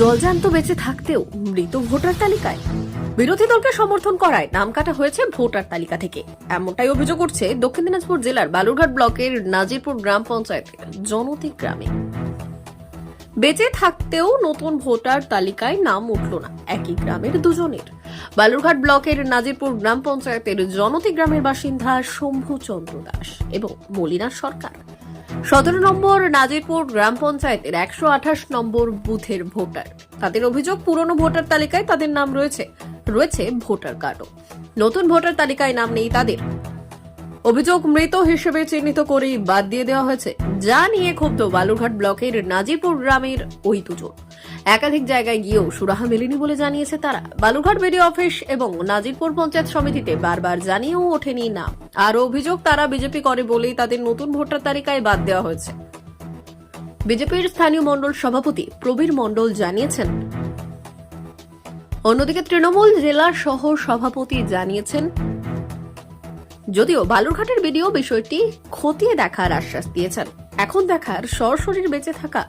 জলজান্ত বেঁচে থাকতেও মৃত ভোটার তালিকায়। বিরোধী দলকে সমর্থন করায় নাম কাটা হয়েছে ভোটার তালিকা থেকে। এমনটাই অভিযোগ উঠছে দক্ষিণ দিনাজপুর জেলার বালুরঘাট ব্লকের নাজিরপুর গ্রাম পঞ্চায়েতের জনতি গ্রামে। বেঁচে থাকতেও নতুন ভোটার তালিকায় নাম উঠল না, একই গ্রামের দুজনের। বালুরঘাট ব্লকের নাজিরপুর গ্রাম পঞ্চায়েতের জনতি গ্রামের বাসিন্দা শম্ভু চন্দ্র দাস এবং মলিনা সরকার। সতেরো নম্বর নাজিরপুর গ্রাম পঞ্চায়েতের একশো আঠাশ নম্বর বুথের ভোটার। তাদের অভিযোগ, পুরনো ভোটার তালিকায় তাদের নাম রয়েছে। রয়েছে ভোটার কার্ডও। নতুন ভোটার তালিকায় নাম নেই তাদের। অভিযোগ মৃত হিসেবে চিহ্নিত করেই বাদ দিয়ে দেওয়া হয়েছে। যা নিয়ে ক্ষুব্ধ বালুরঘাট ব্লকের নাজিরপুর গ্রামের ওই দুজন। একাধিক জায়গায় গিয়েও সুরাহা মেলেনি বলে জানিয়েছে তারা। বালুরঘাট বিডিও অফিস এবং নাজিরপুর পঞ্চায়েত সমিতিতে বারবার জানিয়েও ওঠেনি নাম আর অভিযোগ তারা বিজেপি করে বলেই তাদের নতুন ভোটার তালিকায় বাদ দেওয়া হয়েছে। বিজেপির স্থানীয় মণ্ডল সভাপতি প্রবীর মণ্ডল জানিয়েছেন, অন্যদিকে তৃণমূল জেলা সহ সভাপতি জানিয়েছেন, যদিও বালুরঘাটের ভিডিও বিষয়টি খতিয়ে দেখার আশ্বাস দিয়েছেন, এখন দেখার সরাসরির বেঁচে থাকা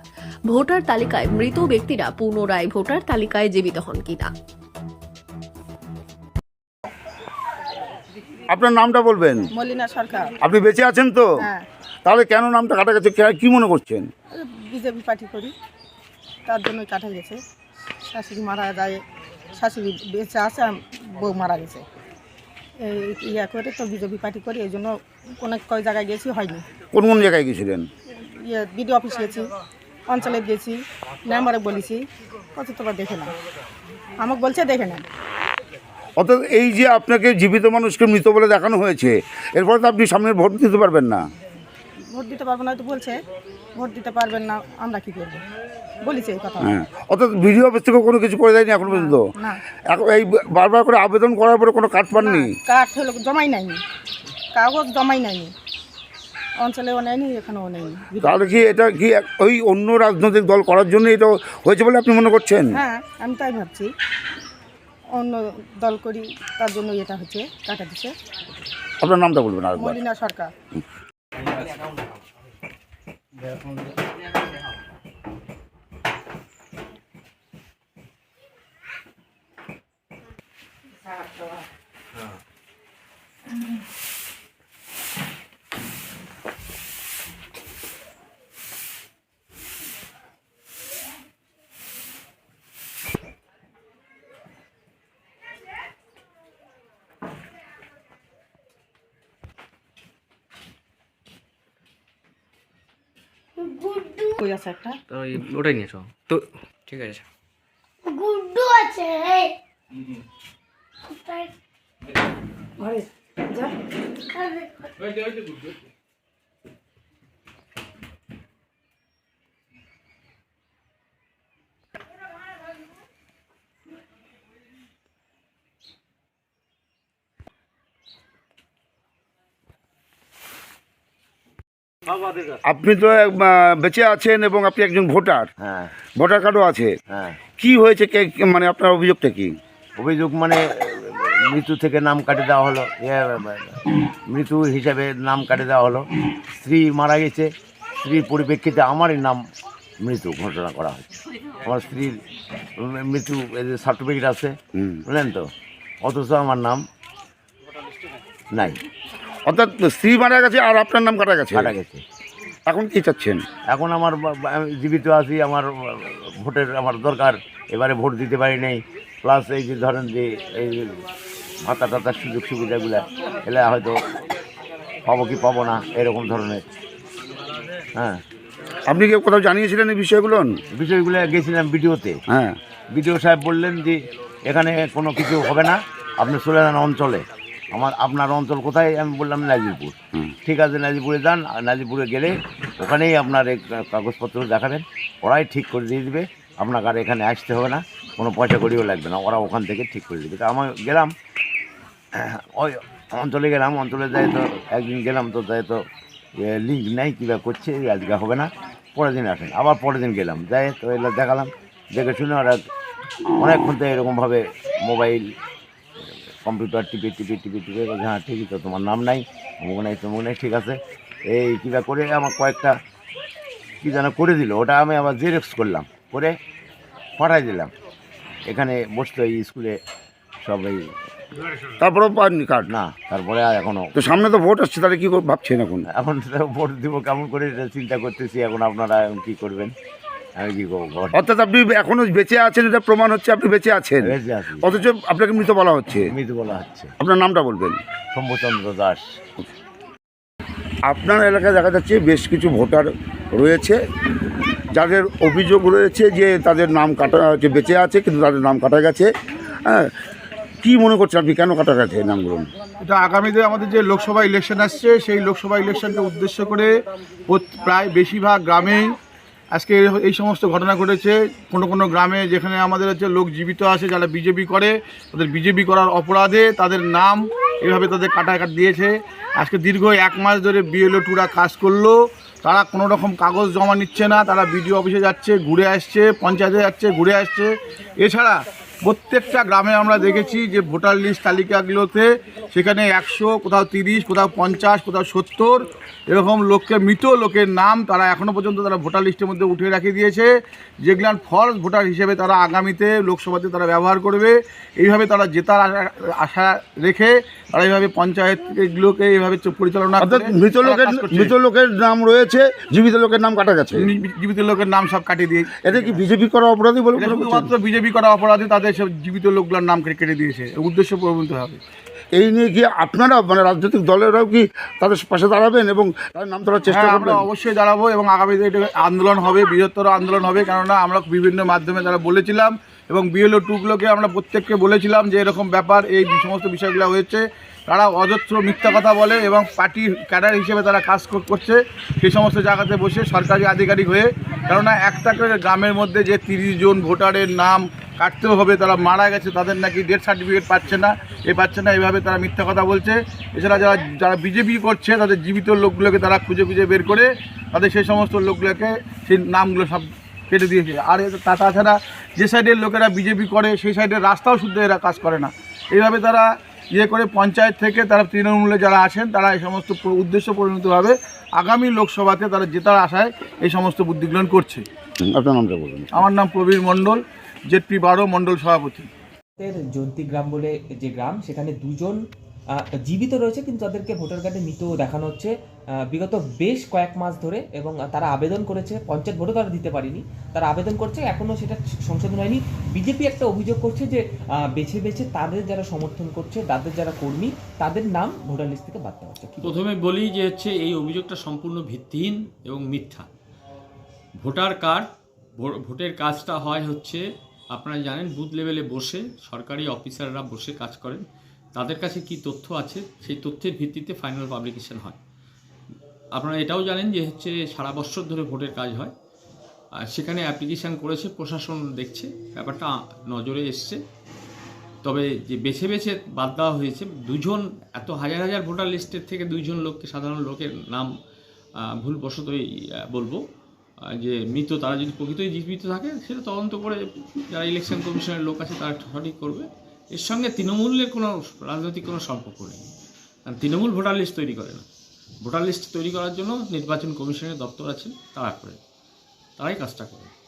ভোটার তালিকায় মৃত ব্যক্তিরা পুনরায় ভোটার তালিকায় জীবিত হন কিনা? আপনার নামটা বলবেন? মলিনা সরকার। আপনি বেঁচে আছেন তো? হ্যাঁ। তাহলে কেন নামটা কাটা গেছে কে- কি মনে করছেন? বিজেপি পার্টি করি। তার জন্যই কাটা গেছে। শাশুড়ি মারা যায় শাশুড়ি বেঁচে আছে বউ মারা গেছে। এই ইয়া করে তো বিজেপি পার্টি করি এই জন্য অনেক কয় জায়গায় গেছি হয়নি। কোন কোন জায়গায় গেছিলেন? ইয়ে বিডিও অফিস গেছি। অঞ্চলে গেছি মেম্বারে বলেছি কত তোমার দেখে না আমাকে বলছে দেখে না অর্থাৎ এই যে আপনাকে জীবিত মানুষকে মৃত বলে দেখানো হয়েছে এরপরে তো আপনি সামনে ভোট দিতে পারবেন না। ভোট দিতে পারব না তো বলছে ভোট দিতে পারবেন না আমরা কি করব? বলেছে এই কথা। হ্যাঁ অর্থাৎ ভিডিও অফিস থেকে কোনো কিছু করে দেয়নি এখন পর্যন্ত? এখন এই বারবার করে আবেদন করার পরে কোনো পাননি? কাঠ হলো জমাই নাইনি কাগজ জমাই নাইনি অঞ্চলেও নেয়নি এখানেও নেই তাহলে কি এটা কি এক- ওই অন্য রাজনৈতিক দল করার জন্য এটা হয়েছে বলে আপনি মনে করছেন? হ্যাঁ আমি তাই ভাবছি। অন্য দল করি তার জন্য এটা হচ্ছে টাকা দিচ্ছে আপনার নামটা বলবেন আরেকবার। মলিনা সরকার। কই আছে একটা? তো ওই নিয়ে নিয়েছো তো ঠিক আছে। গুড্ডু আছে ঘরে যা। আপনি তো বেঁচে আছেন এবং আপনি একজন ভোটার। হ্যাঁ। ভোটার কার্ডও আছে। হ্যাঁ। কি হয়েছে? মানে আপনার অভিযোগটা কি? অভিযোগ মানে মৃত্যু থেকে নাম কাটে দেওয়া হলো। মৃত্যু হিসাবে নাম কাটে দেওয়া হলো। স্ত্রী মারা গেছে। স্ত্রীর পরিপ্রেক্ষিতে আমারই নাম মৃত্যু ঘোষণা করা হয়েছে। আমার স্ত্রীর মৃত্যু সার্টিফিকেট আছে। হুম। বুঝলেন তো? অথচ আমার নাম নাই। অর্থাৎ স্ত্রী মারা গেছে আর আপনার নাম কাটা গেছে? কাটা গেছে। এখন কি চাচ্ছেন? এখন আমার বা- বা- আমি জীবিত আছি আমার ভোটের আমার দরকার এবারে ভোট দিতে পারি নাই। প্লাস এই যে ধরেন যে এই ভাতা টাতার সুযোগ সুবিধাগুলো এলে হয়তো পাবো কি পাবো না এরকম ধরনের। হ্যাঁ। আপনি কি কোথাও জানিয়েছিলেন এই বিষয়গুলো? বিষয়গুলো গেছিলাম ভিডিওতে হ্যাঁ। বিডিও সাহেব বললেন যে এখানে কোনো কিছু হবে না আপনি চলে যান অঞ্চলে। আমার আপনার অঞ্চল কোথায়? আমি বললাম নাজিরপুর। ঠিক আছে নাজিরপুরে যান আর নাজিরপুরে গেলে ওখানেই আপনার এই কাগজপত্র দেখাবেন। ওরাই ঠিক করে দিয়ে দিবে। আপনাকে আর এখানে আসতে হবে না। কোনো পয়সা করিও লাগবে না। ওরা ওখান থেকে ঠিক করে দেবে। তা আমার গেলাম। ওই অঞ্চলে গেলাম। অঞ্চলে যাই তো একদিন গেলাম তো যাই তো লিঙ্ক নেই কীভাবে করছে আজকে হবে না। পরের দিন আসেন। আবার পরের দিন গেলাম। যাই তো এগুলো দেখালাম। দেখে শুনে ওরা অনেকক্ষণ তো এরকমভাবে মোবাইল কম্পিউটার টিপে টিপে টিপে টিপে হ্যাঁ ঠিকই তো তোমার নাম নাই অমুক নাই তমুক নাই ঠিক আছে। এই কীভাবে করে আমার কয়েকটা কী যেন করে দিল ওটা আমি আবার জেরক্স করলাম করে পাঠাই দিলাম। এখানে বসতো এই স্কুলে সব সবাই তারপরেও পাননি কার্ড না তারপরে আর এখনও তো সামনে তো ভোট আসছে তাহলে কি ভাবছেন এখন? এখন ভোট দিব কেমন করে এটা চিন্তা করতেছি এখন আপনারা এখন কী করবেন? অর্থাৎ আপনি এখনও বেঁচে আছেন এটা প্রমাণ হচ্ছে আপনি বেঁচে আছেন। অথচ আপনাকে মৃত বলা হচ্ছে। মৃত বলা হচ্ছে। আপনার নামটা বলবেন। শম্ভুচন্দ্র দাস। আপনার এলাকায় দেখা যাচ্ছে বেশ কিছু ভোটার রয়েছে যাদের অভিযোগ রয়েছে যে তাদের নাম কাটা হচ্ছে বেঁচে আছে কিন্তু তাদের নাম কাটা গেছে। হ্যাঁ কী মনে করছেন আপনি? কেন কাটা গেছে নামগুলো? এটা আগামীতে আমাদের যে লোকসভা ইলেকশন আসছে সেই লোকসভা ইলেকশনকে উদ্দেশ্য করে প্রায় বেশিরভাগ গ্রামেই আজকে এই- সমস্ত ঘটনা ঘটেছে। কোনো কোনো গ্রামে যেখানে আমাদের হচ্ছে লোক জীবিত আছে, যারা বিজেপি করে, তাদের বিজেপি করার অপরাধে তাদের নাম এভাবে তাদের কাটা কাট দিয়েছে। আজকে দীর্ঘ এক মাস ধরে বিএলও টুরা কাজ করল। তারা কোনো রকম কাগজ জমা নিচ্ছে না, তারা বিডিও অফিসে যাচ্ছে, ঘুরে আসছে, পঞ্চায়েতে যাচ্ছে, ঘুরে আসছে। এছাড়া প্রত্যেকটা গ্রামে আমরা দেখেছি যে ভোটার লিস্ট তালিকাগুলোতে সেখানে একশো কোথাও তিরিশ কোথাও পঞ্চাশ কোথাও সত্তর এরকম লোককে মৃত লোকের নাম তারা এখনও পর্যন্ত তারা ভোটার লিস্টের মধ্যে উঠে রাখিয়ে দিয়েছে। যেগুলো ফলস ভোটার হিসেবে তারা আগামীতে লোকসভাতে তারা ব্যবহার করবে। এইভাবে তারা জেতার আশা- রেখে তারা এইভাবে পঞ্চায়েতগুলোকে এইভাবে পরিচালনা মৃত লোকের মৃত লোকের নাম রয়েছে জীবিত লোকের নাম কাটা গেছে। জীবিত লোকের নাম সব কাটিয়ে দিয়ে এটা কি বিজেপি করা অপরাধী বলে বিজেপি করা অপরাধী তাদের সব জীবিত লোকগুলোর নাম কেটে কেটে দিয়েছে। উদ্দেশ্য প্রবণিত হবে। এই নিয়ে কি আপনারা মানে রাজনৈতিক দলেরাও কি তাদের পাশে দাঁড়াবেন এবং তাদের নাম তোলার চেষ্টা হ্যাঁ আমরা করবেন অবশ্যই দাঁড়াবো এবং আগামীতে এটা আন্দোলন হবে বৃহত্তর আন্দোলন হবে। কেননা আমরা বিভিন্ন মাধ্যমে তারা বলেছিলাম এবং বিএলও টুগুলোকে আমরা প্রত্যেককে বলেছিলাম যে এরকম ব্যাপার এই সমস্ত বিষয়গুলো হয়েছে। তারা অজস্র মিথ্যা কথা বলে এবং পার্টি ক্যাডার হিসেবে তারা কাজ করছে সেই সমস্ত জায়গাতে বসে সরকারি আধিকারিক হয়ে। কেননা একটা করে গ্রামের মধ্যে যে তিরিশ জন ভোটারের নাম কাটতেও হবে তারা মারা গেছে তাদের নাকি ডেথ সার্টিফিকেট পাচ্ছে না এ পাচ্ছে না এভাবে তারা মিথ্যা কথা বলছে। এছাড়া যারা যারা বিজেপি করছে তাদের জীবিত লোকগুলোকে তারা খুঁজে খুঁজে বের করে তাদের সেই সমস্ত লোকগুলোকে সেই নামগুলো সব কেটে দিয়েছে। আর তা তাছাড়া যে সাইডের লোকেরা বিজেপি করে সেই সাইডের রাস্তাও শুদ্ধ এরা কাজ করে না। এইভাবে তারা ইয়ে করে পঞ্চায়েত থেকে তারা তৃণমূলে যারা আছেন তারা এই সমস্ত উদ্দেশ্য পরিণতভাবে আগামী লোকসভাতে তারা জেতার আশায় এই সমস্ত বুদ্ধিগ্রহণ করছে। আপনার নামটা বলুন। আমার নাম প্রবীর মণ্ডল জেডপি বারো মণ্ডল সভাপতি। জন্তি গ্রাম বলে যে গ্রাম সেখানে দুজন জীবিত রয়েছে কিন্তু তাদেরকে ভোটার কার্ডে মৃত দেখানো হচ্ছে। আহ, বিগত বেশ কয়েক মাস ধরে এবং তারা আবেদন করেছে পঞ্চায়েত ভোটও তারা দিতে পারেনি। তারা আবেদন করছে এখনও সেটা সংশোধন হয়নি। বিজেপি একটা অভিযোগ করছে যে আহ, বেছে বেছে তাদের যারা সমর্থন করছে তাদের যারা কর্মী তাদের নাম ভোটার লিস্ট থেকে বাদ দেওয়া হচ্ছে। প্রথমে বলি যে হচ্ছে এই অভিযোগটা সম্পূর্ণ ভিত্তিহীন এবং মিথ্যা। ভোটার কার্ড ভোটের কাজটা হয় হচ্ছে, আপনারা জানেন, বুথ লেভেলে বসে, সরকারি অফিসাররা বসে কাজ করেন। তাদের কাছে কি তথ্য আছে? সেই তথ্যের ভিত্তিতে ফাইনাল পাবলিকেশন হয়। আপনারা এটাও জানেন যে হচ্ছে, সারা বছর ধরে ভোটের কাজ হয়। আর সেখানে অ্যাপ্লিকেশান করেছে, প্রশাসন দেখছে, ব্যাপারটা নজরে এসছে। তবে যে বেছে বেছে বাদ দেওয়া হয়েছে, দুজন, এত হাজার হাজার ভোটার লিস্টের থেকে দুইজন লোককে, সাধারণ লোকের নাম ভুলবশতই বলব। যে মৃত, তারা যদি প্রকৃতই জীবিত থাকে, সেটা তদন্ত করে যারা ইলেকশন কমিশনের লোক আছে, তারা সঠিক করবে। এর সঙ্গে তৃণমূলের কোনো রাজনৈতিক কোনো সম্পর্ক নেই। কারণ তৃণমূল ভোটার লিস্ট তৈরি করে না। ভোটার লিস্ট তৈরি করার জন্য নির্বাচন কমিশনের দপ্তর আছেন তারা করে। তারাই কাজটা করে।